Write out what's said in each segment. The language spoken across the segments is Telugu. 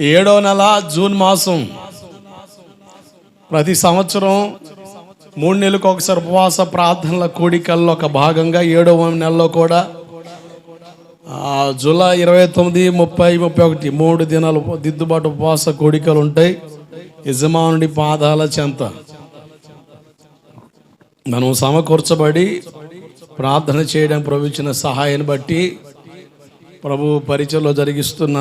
ఏడో నెల జూన్ మాసం. ప్రతి సంవత్సరం మూడు నెలలకు ఒకసారి ఉపవాస ప్రార్థనల కోడికల్లో ఒక భాగంగా ఏడవ నెలలో కూడా జూలై ఇరవై తొమ్మిది ముప్పై ముప్పై ఒకటి మూడు దినాలు దిద్దుబాటు ఉపవాస కోడికలు ఉంటాయి. యజమానుడి పాదాల చెంత. మనం సమకూర్చబడి ప్రార్థన చేయడం ప్రభుత్వ సహాయాన్ని బట్టి ప్రభు పరిచయలో జరిగిస్తున్న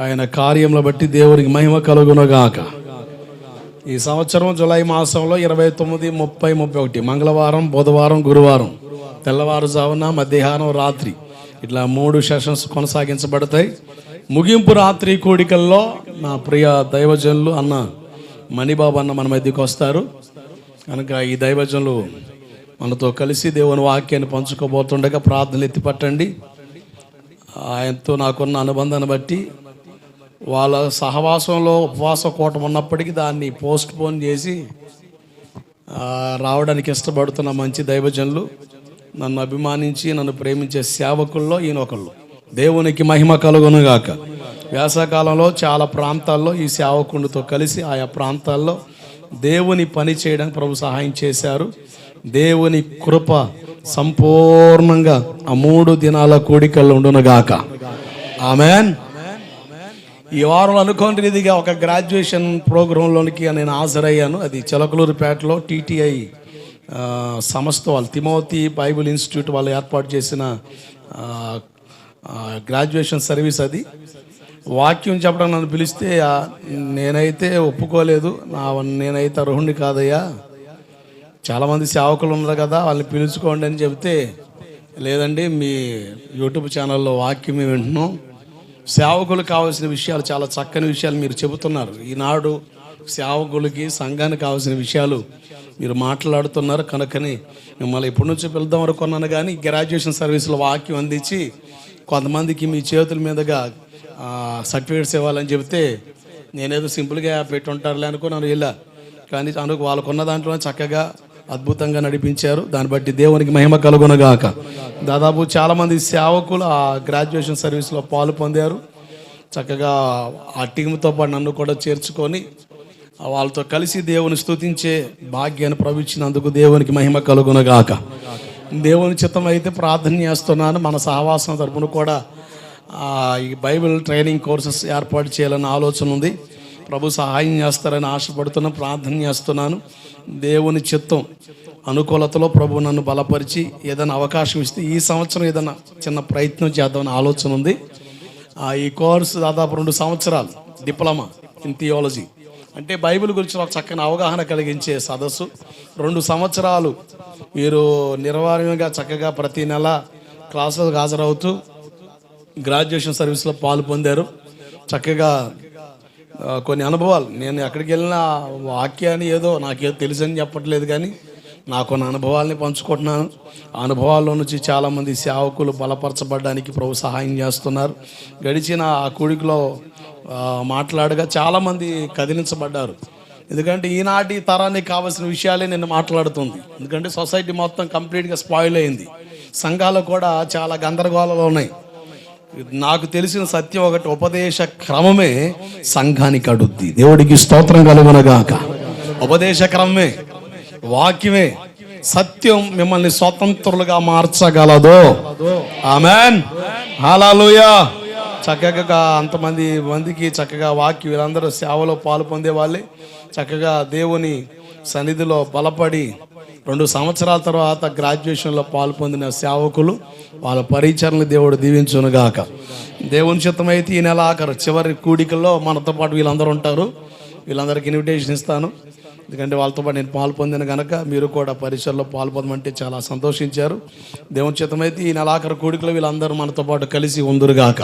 ఆయన కార్యంలో బట్టి దేవునికి మహిమ కలుగునగాక. ఈ సంవత్సరం జూలై మాసంలో ఇరవై తొమ్మిది ముప్పై ముప్పై ఒకటి మంగళవారం బుధవారం గురువారం తెల్లవారుజామున మధ్యాహ్నం రాత్రి ఇట్లా మూడు సెషన్స్ కొనసాగించబడతాయి. ముగింపు రాత్రి కోడికల్లో నా ప్రియ దైవజనులు అన్న మణిబాబు అన్న మన మధ్యకి వస్తారు. కనుక ఈ దైవజనులు మనతో కలిసి దేవుని వాక్యాన్ని పంచుకోబోతుండగా ప్రార్థనలు ఎత్తిపట్టండి. ఆయనతో నాకున్న అనుబంధాన్ని బట్టి వాళ్ళ సహవాసంలో ఉపవాస కూటం ఉన్నప్పటికీ దాన్ని పోస్ట్ పోన్ చేసి రావడానికి ఇష్టపడుతున్న మంచి దైవజనులు నన్ను అభిమానించి నన్ను ప్రేమించే సేవకుల్లో ఈయన ఒకళ్ళు దేవునికి మహిమ కలుగునుగాక. వేసవకాలంలో చాలా ప్రాంతాల్లో ఈ సేవకుండితో కలిసి ఆయా ప్రాంతాల్లో దేవుని పని చేయడానికి ప్రభు సహాయం చేశారు. దేవుని కృప సంపూర్ణంగా ఆ మూడు దినాల కోడికల్లో ఉండునుగాక. ఆమెన్. ఈ వారం అనుకోని రీతిగా ఒక గ్రాడ్యుయేషన్ ప్రోగ్రాంలోనికి నేను హాజరయ్యాను. అది చిలకలూరుపేటలో టీటీఐ సంస్థ వాళ్ళు తిమోతి బైబిల్ ఇన్స్టిట్యూట్ వాళ్ళు ఏర్పాటు చేసిన గ్రాడ్యుయేషన్ సర్వీస్ అది. వాక్యం చెప్పడం నన్ను పిలిస్తే నేనైతే ఒప్పుకోలేదు. నా నేనైతే అర్హుణ్ణి కాదయ్యా. చాలామంది సేవకులు ఉన్నారు కదా వాళ్ళని పిలుచుకోండి అని చెబితే లేదండి మీ యూట్యూబ్ ఛానల్లో వాక్యం మేము వింటున్నాం. సేవకులు కావాల్సిన విషయాలు చాలా చక్కని విషయాలు మీరు చెబుతున్నారు. ఈనాడు సేవకులకి సంఘానికి కావాల్సిన విషయాలు మీరు మాట్లాడుతున్నారు. కనుకని మిమ్మల్ని ఎప్పటి నుంచి పిలుద్దాం అనుకున్నాను కానీ గ్రాడ్యుయేషన్ సర్వీసులో వాక్యం అందించి కొంతమందికి మీ చేతుల మీదుగా సర్టిఫికేట్స్ ఇవ్వాలని చెబితే నేనేదో సింపుల్గా పెట్టుంటారులే అనుకున్నాను ఇలా. కానీ అందుకు వాళ్ళకున్న దాంట్లో చక్కగా అద్భుతంగా నడిపించారు. దాన్ని బట్టి దేవునికి మహిమ కలుగునగాక. దాదాపు చాలామంది సేవకులు ఆ గ్రాడ్యుయేషన్ సర్వీస్లో పాలు పొందారు. చక్కగా ఆ టీంతో పాటు నన్ను కూడా చేర్చుకొని వాళ్ళతో కలిసి దేవుని స్థుతించే భాగ్యాన్ని ప్రవించినందుకు దేవునికి మహిమ కలుగునగాక. దేవుని చిత్తం అయితే ప్రార్థన చేస్తున్నాను. మన సహవాసం తరపున కూడా ఈ బైబిల్ ట్రైనింగ్ కోర్సెస్ ఏర్పాటు చేయాలని ఆలోచన ఉంది. ప్రభు సహాయం చేస్తారని ఆశపడుతున్నా ప్రార్థన చేస్తున్నాను. దేవుని చిత్తం అనుకూలతలో ప్రభు నన్ను బలపరిచి ఏదైనా అవకాశం ఇస్తే ఈ సంవత్సరం ఏదైనా చిన్న ప్రయత్నం చేద్దామని ఆలోచన ఉంది. ఆ, ఈ కోర్సు దాదాపు రెండు సంవత్సరాలు డిప్లొమా ఇన్ థియాలజీ. అంటే బైబిల్ గురించి ఒక చక్కని అవగాహన కలిగించే సదస్సు. రెండు సంవత్సరాలు మీరు నిర్వాహ్యంగా చక్కగా ప్రతి నెల క్లాసులకు హాజరవుతూ గ్రాడ్యుయేషన్ సర్వీస్లో పాలు పొందారు. చక్కగా కొన్ని అనుభవాలు. నేను ఎక్కడికి వెళ్ళినా వాక్యాన్ని ఏదో నాకేదో తెలుసని చెప్పట్లేదు కానీ నా కొన్ని అనుభవాల్ని పంచుకుంటున్నాను. ఆ అనుభవాల్లో నుంచి చాలామంది సేవకులు బలపరచబడడానికి ప్రభు సహాయం చేస్తున్నారు. గడిచిన ఆ కూడికలో మాట్లాడగా చాలామంది కదిలించబడ్డారు. ఎందుకంటే ఈనాటి తరానికి కావాల్సిన విషయాలే నేను మాట్లాడుతుంది. ఎందుకంటే సొసైటీ మొత్తం కంప్లీట్గా స్పాయిల్ అయింది. సంఘాలు కూడా చాలా గందరగోళాలు ఉన్నాయి. నాకు తెలిసిన సత్యం ఒకటి ఉపదేశ క్రమమే సంఘానికి అడుద్ది. దేవుడికి స్తోత్రం కలుగునగాక. ఉపదేశ క్రమమే వాక్యమే సత్యం మిమ్మల్ని స్వతంత్రులుగా మార్చగలదు. ఆమెన్. హల్లెలూయా. చక్కగా అంతమంది మందికి చక్కగా వాక్యం వీళ్ళందరూ సేవలో పాలు పొందే వాళ్ళే చక్కగా దేవుని సన్నిధిలో బలపడి రెండు సంవత్సరాల తర్వాత గ్రాడ్యుయేషన్లో పాలు పొందిన సేవకులు వాళ్ళ పరిచరణలు దేవుడు దీవించునుగాక. దేవుని చిత్తమైతే ఈ నెల ఆఖరు చివరి కూడికల్లో మనతో పాటు వీళ్ళందరూ ఉంటారు. వీళ్ళందరికీ ఇన్విటేషన్ ఇస్తాను. ఎందుకంటే వాళ్ళతో పాటు నేను పాలు పొందిన కనుక మీరు కూడా పరిచయలో పాలు పొందమంటే చాలా సంతోషించారు. దేవుని చిత్తమైతే ఈ నెల ఆఖరు కూడికలో వీళ్ళందరూ మనతో పాటు కలిసి ఉందరుగాక.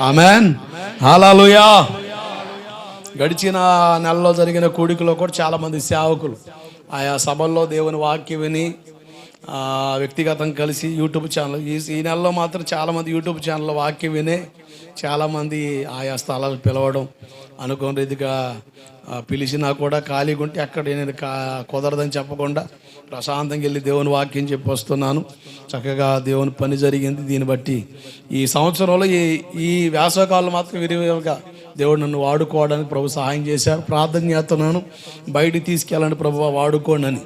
ఆమెన్. హాలాలుయా గడిచిన నెలలో జరిగిన కూడికలో కూడా చాలామంది సేవకులు ఆయా సభల్లో దేవుని వాక్య విని వ్యక్తిగతం కలిసి యూట్యూబ్ ఛానల్ ఈ ఈ నెలలో మాత్రం చాలామంది యూట్యూబ్ ఛానల్ వాక్యం వినే చాలామంది ఆయా స్థలాలు పిలవడం అనుకోని రీతిగా పిలిచినా కూడా ఖాళీగా ఉంటే అక్కడ నేను కా కుదరదని చెప్పకుండా ప్రశాంతంగా వెళ్ళి దేవుని వాక్యం చెప్పి వస్తున్నాను. చక్కగా దేవుని పని జరిగింది. దీన్ని బట్టి ఈ సంవత్సరంలో ఈ ఈ వేసవకాలం మాత్రం విరివిగా దేవుడు నన్ను వాడుకోవడానికి ప్రభు సహాయం చేశారు. ప్రార్థన చేస్తున్నాను. బయటికి తీసుకెళ్ళండి ప్రభు వాడుకోండి అని.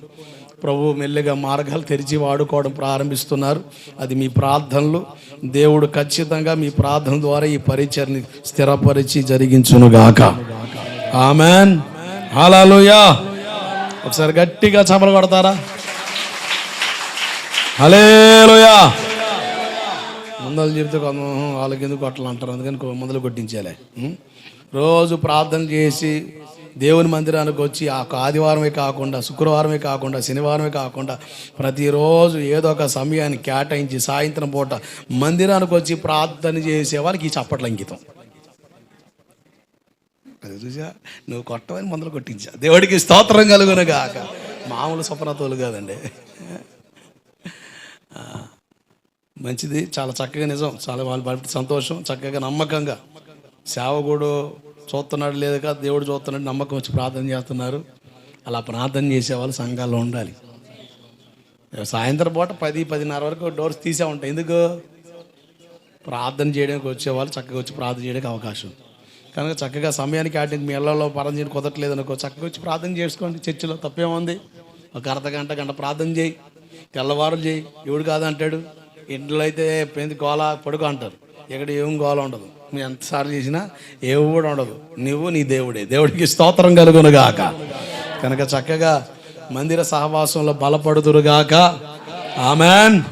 ప్రభు మెల్లగా మార్గాలు తెరిచి వాడుకోవడం ప్రారంభిస్తున్నారు. అది మీ ప్రార్థనలు. దేవుడు ఖచ్చితంగా మీ ప్రార్థన ద్వారా ఈ పరిచయని స్థిరపరిచి జరిగించునుగాక. ఆమెన్. హల్లెలూయా. ఒకసారి గట్టిగా చపలు కొడతారా? హలేలుయా ముందలు చెప్తే కొంత వాళ్ళకి ఎందుకు కొట్టలు అంటారు అందుకని కొ- ముందలు కొట్టించాలి. రోజు ప్రార్థన చేసి దేవుని మందిరానికి వచ్చి ఆ ఆదివారమే కాకుండా శుక్రవారమే కాకుండా శనివారమే కాకుండా ప్రతిరోజు ఏదో ఒక సమయాన్ని కేటాయించి సాయంత్రం పూట మందిరానికి వచ్చి ప్రార్థన చేసే వాళ్ళకి ఈ చప్పట్ల అంకితం. అది చూసా? నువ్వు కొట్టవని మందులు కొట్టించా. దేవుడికి స్తోత్రం కలుగునగాక మామూలు స్వప్నతోలు కాదండి. మంచిది చాలా చక్కగా నిజం. చాలా వాళ్ళు సంతోషం చక్కగా నమ్మకంగా. సేవకుడు చూస్తున్నాడు లేదు కదా దేవుడు చూస్తున్నాడు నమ్మకం వచ్చి ప్రార్థన చేస్తున్నారు. అలా ప్రార్థన చేసేవాళ్ళు సంఘాల్లో ఉండాలి. సాయంత్రం పూట పది పదిన్నర వరకు డోర్స్ తీసే ఉంటాయి. ఎందుకు? ప్రార్థన చేయడానికి వచ్చేవాళ్ళు చక్కగా వచ్చి ప్రార్థన చేయడానికి అవకాశం. కనుక చక్కగా సమయానికి ఆటి మీ ఇళ్ళలో పరం చేయడం కుదరట్లేదు అనుకో చక్కగా వచ్చి ప్రార్థన చేసుకోండి. చర్చిలో తప్పేముంది ఒక అర్ధ గంట గంట ప్రార్థన చేయి. తెల్లవారు చేయి. ఎవడు కాదంటాడు. ఇంట్లో అయితే పెంది గోళ పడుకో అంటారు. ఇక్కడ ఏం గోల ఉండదు. నువ్వు ఎంతసార్లు చేసినా ఎవడు ఉండదు. నువ్వు నీ దేవుడే. దేవుడికి స్తోత్రం కలుగునుగాక. కనుక చక్కగా మందిర సహవాసంలో బలపడుదురుగాక. ఆమెన్.